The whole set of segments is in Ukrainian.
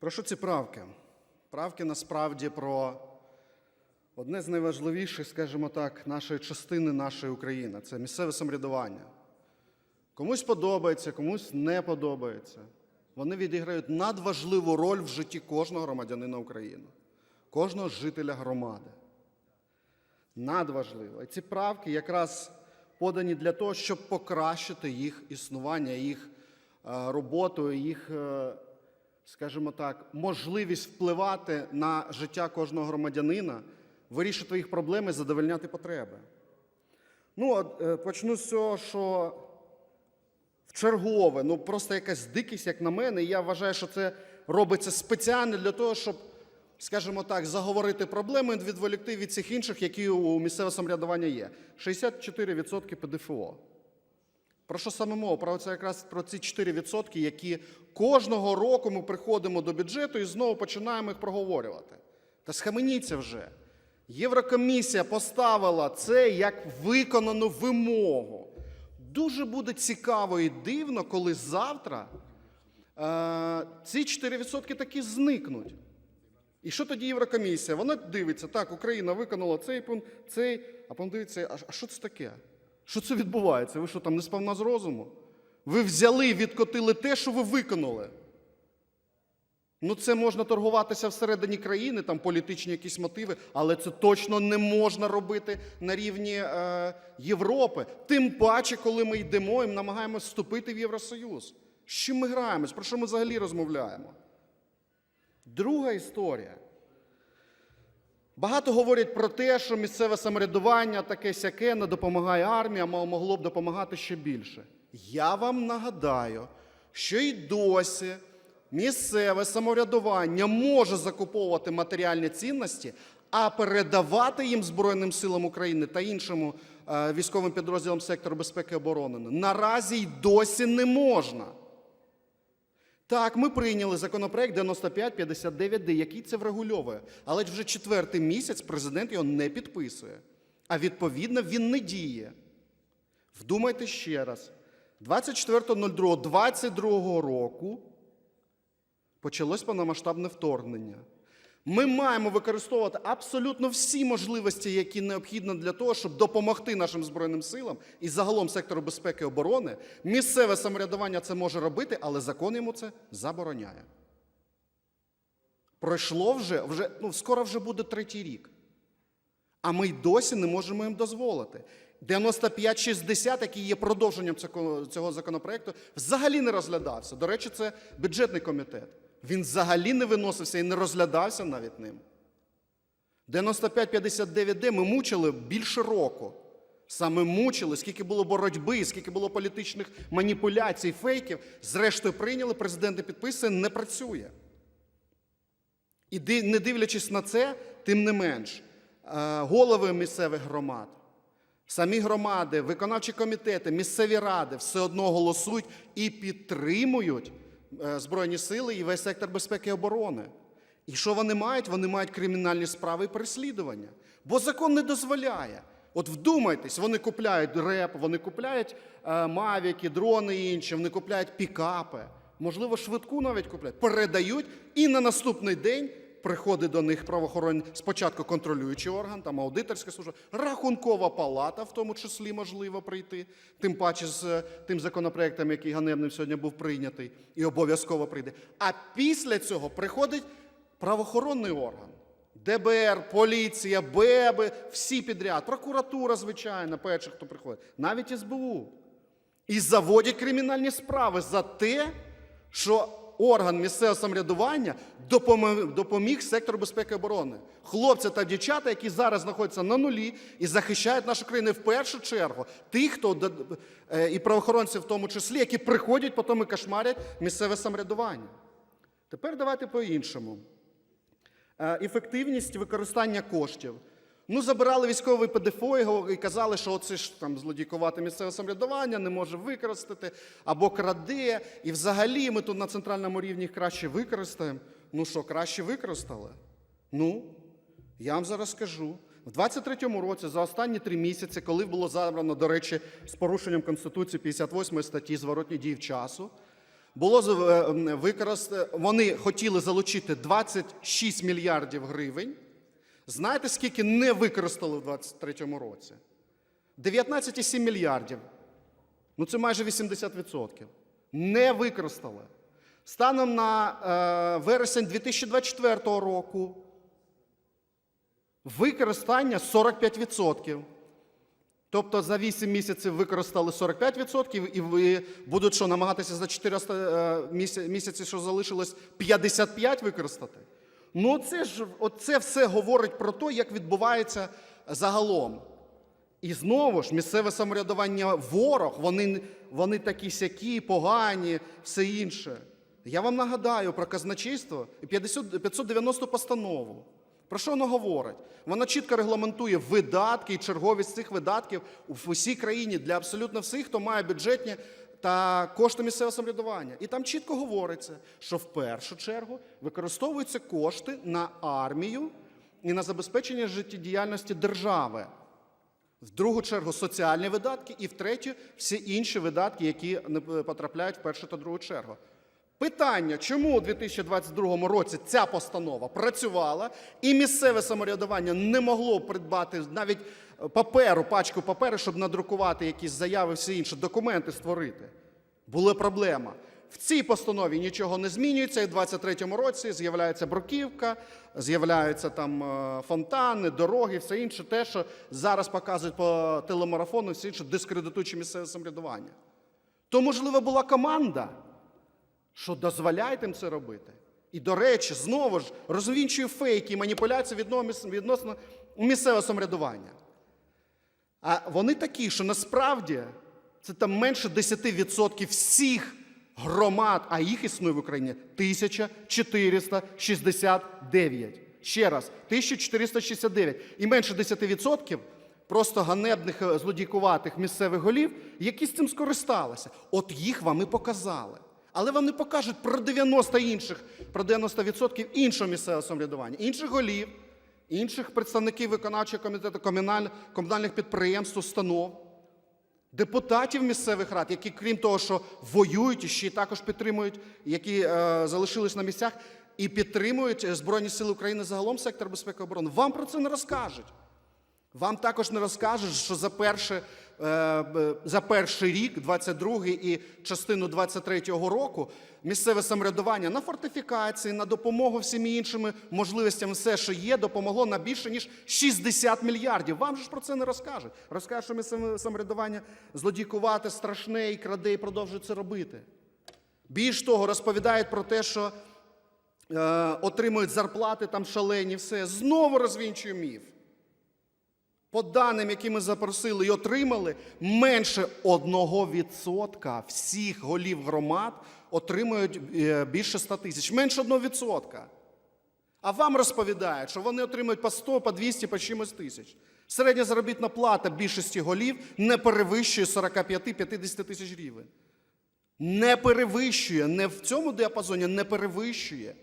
Про що ці правки? Правки насправді про одне з найважливіших, скажімо так, нашої частини нашої України це місцеве самоврядування. Комусь подобається, комусь не подобається. Вони відіграють надважливу роль в житті кожного громадянина України, кожного жителя громади. Надважливо. І ці правки якраз подані для того, щоб покращити їх існування, їх е, роботу, їх, е, скажімо так, можливість впливати на життя кожного громадянина, вирішити їх проблеми, задовольняти потреби. Ну, от, е, почну з цього, що в чергове, ну просто якась дикість, як на мене. І я вважаю, що це робиться спеціально для того, щоб, скажімо так, заговорити проблеми відволікти від цих інших, які у місцевого самоврядування є. 64% ПДФО. Про що саме мова? Про це якраз про ці 4%, які кожного року ми приходимо до бюджету і знову починаємо їх проговорювати. Та схаменіться вже. Єврокомісія поставила це як виконану вимогу. Дуже буде цікаво і дивно, коли завтра е, ці 4% таки зникнуть. І що тоді Єврокомісія? Вона дивиться, так, Україна виконала цей пункт, цей, а потім дивиться, а, що це таке? Що це відбувається? Ви що там не сповна з розуму? Ви взяли відкотили те, що ви виконали. Ну, це можна торгуватися всередині країни, там політичні якісь мотиви, але це точно не можна робити на рівні е, Європи. Тим паче, коли ми йдемо і намагаємося вступити в Євросоюз. З чим ми граємось? Про що ми взагалі розмовляємо? Друга історія. Багато говорять про те, що місцеве самоврядування таке сяке не допомагає армії, а могло б допомагати ще більше. Я вам нагадаю, що й досі місцеве самоврядування може закуповувати матеріальні цінності, а передавати їм Збройним силам України та іншим е, військовим підрозділам сектору безпеки і оборони наразі й досі не можна. Так, ми прийняли законопроект 9559D, який це врегульовує. Але вже четвертий місяць президент його не підписує. А відповідно він не діє. Вдумайте ще раз: 24.02.22 року почалось повномасштабне вторгнення. Ми маємо використовувати абсолютно всі можливості, які необхідні для того, щоб допомогти нашим Збройним силам і загалом сектору безпеки і оборони. Місцеве самоврядування це може робити, але закон йому це забороняє. Пройшло вже, вже ну, скоро вже буде третій рік. А ми й досі не можемо їм дозволити. 9560, який є продовженням цього, законопроекту, взагалі не розглядався. До речі, це бюджетний комітет. Він взагалі не виносився і не розглядався навіть ним. 9559D ми мучили більше року. Саме мучили, скільки було боротьби, скільки було політичних маніпуляцій, фейків. Зрештою, прийняли, президент не підписує, не працює. І не дивлячись на це, тим не менш, е, голови місцевих громад, самі громади, виконавчі комітети, місцеві ради все одно голосують і підтримують Збройні сили і весь сектор безпеки і оборони. І що вони мають? Вони мають кримінальні справи і переслідування. Бо закон не дозволяє. От вдумайтесь, вони купляють реп, вони купляють е, мавіки, дрони і інші, вони купляють пікапи, можливо, швидку навіть купляють, передають, і на наступний день приходить до них правоохоронні, спочатку контролюючий орган, там аудиторська служба, рахункова палата, в тому числі можливо прийти, тим паче з е, тим законопроектом, який ганебним сьогодні був прийнятий, і обов'язково прийде. А після цього приходить правоохоронний орган. ДБР, поліція, БЕБи, всі підряд, прокуратура, звичайно, перших, хто приходить, навіть СБУ. І заводять кримінальні справи за те, що орган місцевого самоврядування допоміг сектору безпеки і оборони. Хлопці та дівчата, які зараз знаходяться на нулі і захищають нашу країну в першу чергу, тих, хто е, і правоохоронці в тому числі, які приходять потім і кошмарять місцеве самоврядування. Тепер давайте по-іншому. Е, ефективність використання коштів. Ну, забирали військовий ПДФО і казали, що оце ж там злодійкувати місцеве самоврядування не може використати або краде. І взагалі ми тут на центральному рівні краще використаємо. Ну що, краще використали? Ну, я вам зараз скажу. В 23-му році, за останні три місяці, коли було забрано, до речі, з порушенням Конституції 58 статті зворотні дії часу, Було е, використ... Вони хотіли залучити 26 мільярдів гривень. Знаєте, скільки не використали в 2023 році? 19,7 мільярдів. Ну це майже 80%. Не використали. Станом на е, вересень 2024 року використання 45%. Тобто за 8 місяців використали 45%, і ви будуть що, намагатися за 400 е, місяців, що залишилось, 55 використати? Ну, це ж оце все говорить про те, як відбувається загалом. І знову ж місцеве самоврядування ворог, вони, вони такі сякі, погані, все інше. Я вам нагадаю про казначейство і 50 590 постанову. Про що воно говорить? Вона чітко регламентує видатки і черговість цих видатків в усій країні для абсолютно всіх, хто має бюджетні та кошти місцевого самоврядування. І там чітко говориться, що в першу чергу використовуються кошти на армію і на забезпечення життєдіяльності держави. В другу чергу соціальні видатки, і в третю всі інші видатки, які не потрапляють в першу та другу чергу. Питання, чому у 2022 році ця постанова працювала, і місцеве самоврядування не могло придбати навіть е, паперу, пачку паперу, щоб надрукувати якісь заяви, всі інші документи створити. Була проблема. В цій постанові нічого не змінюється, і в 2023 році з'являється бруківка, з'являються там е, фонтани, дороги, все інше, те, що зараз показують по телемарафону, все інше, дискредитуючи місцеве самоврядування. То, можливо, була команда, що дозволяє їм це робити. І, до речі, знову ж розвінчує фейки і маніпуляції відносно місцевого самоврядування. А вони такі, що насправді це там менше 10% всіх громад, а їх існує в Україні 1469. Ще раз, 1469. І менше 10% просто ганебних е, злодійкуватих місцевих голів, які з цим скористалися. От їх вам і показали. Але вам не покажуть про 90 інших, про 90% іншого місцевого самоврядування, інших голів, інших представників виконавчого комітету комунальних підприємств, установ, депутатів місцевих рад, які, крім того, що воюють, і ще й також підтримують, які е, залишились на місцях, і підтримують Збройні Сили України загалом сектор безпеки і оборони. Вам про це не розкажуть. Вам також не розкажуть, що за, перше, за перший рік, 22-й і частину 23-го року, місцеве самоврядування на фортифікації, на допомогу всім іншими можливостями, все, що є, допомогло на більше, ніж 60 мільярдів. Вам же ж про це не розкажуть. Розкажуть, що місцеве самоврядування злодійкувати страшне і краде, і продовжує це робити. Більш того, розповідають про те, що е, отримують зарплати там шалені, все. Знову розвінчує міф. По даним, які ми запросили і отримали, менше 1% всіх голів громад отримують е, більше 100 тисяч. Менше 1%. А вам розповідають, що вони отримують по 100, по 200, по чимось тисяч. Середня заробітна плата більшості голів не перевищує 45-50 тисяч гривень. Не перевищує, не в цьому діапазоні не перевищує.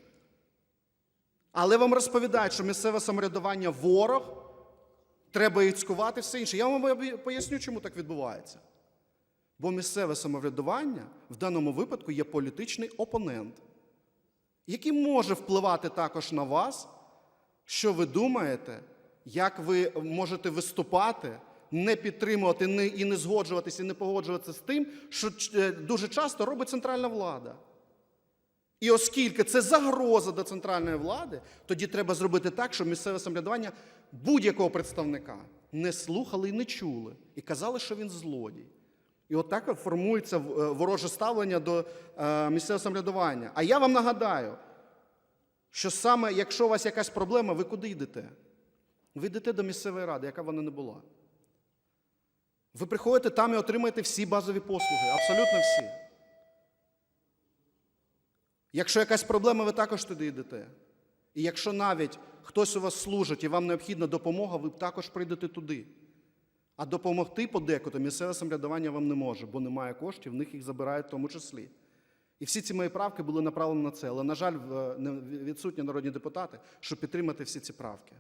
Але вам розповідають, що місцеве самоврядування ворог, треба іцькувати все інше. Я вам поясню, чому так відбувається. Бо місцеве самоврядування в даному випадку є політичний опонент, який може впливати також на вас, що ви думаєте, як ви можете виступати, не підтримувати і не згоджуватися, і не погоджуватися з тим, що е, дуже часто робить центральна влада. І оскільки це загроза до центральної влади, тоді треба зробити так, щоб місцеве самоврядування будь-якого представника не слухали і не чули, і казали, що він злодій. І отак от формується е, вороже ставлення до е, місцевого самоврядування. А я вам нагадаю, що саме якщо у вас якась проблема, ви куди йдете? Ви йдете до місцевої ради, яка вона не була. Ви приходите там і отримаєте всі базові послуги, абсолютно всі. Якщо якась проблема, ви також туди йдете. І якщо навіть хтось у вас служить і вам необхідна допомога, ви також прийдете туди. А допомогти подекуди місцеве самоврядування вам не може, бо немає коштів, в них їх забирають в тому числі. І всі ці мої правки були направлені на це. Але, на жаль, відсутні народні депутати, щоб підтримати всі ці правки.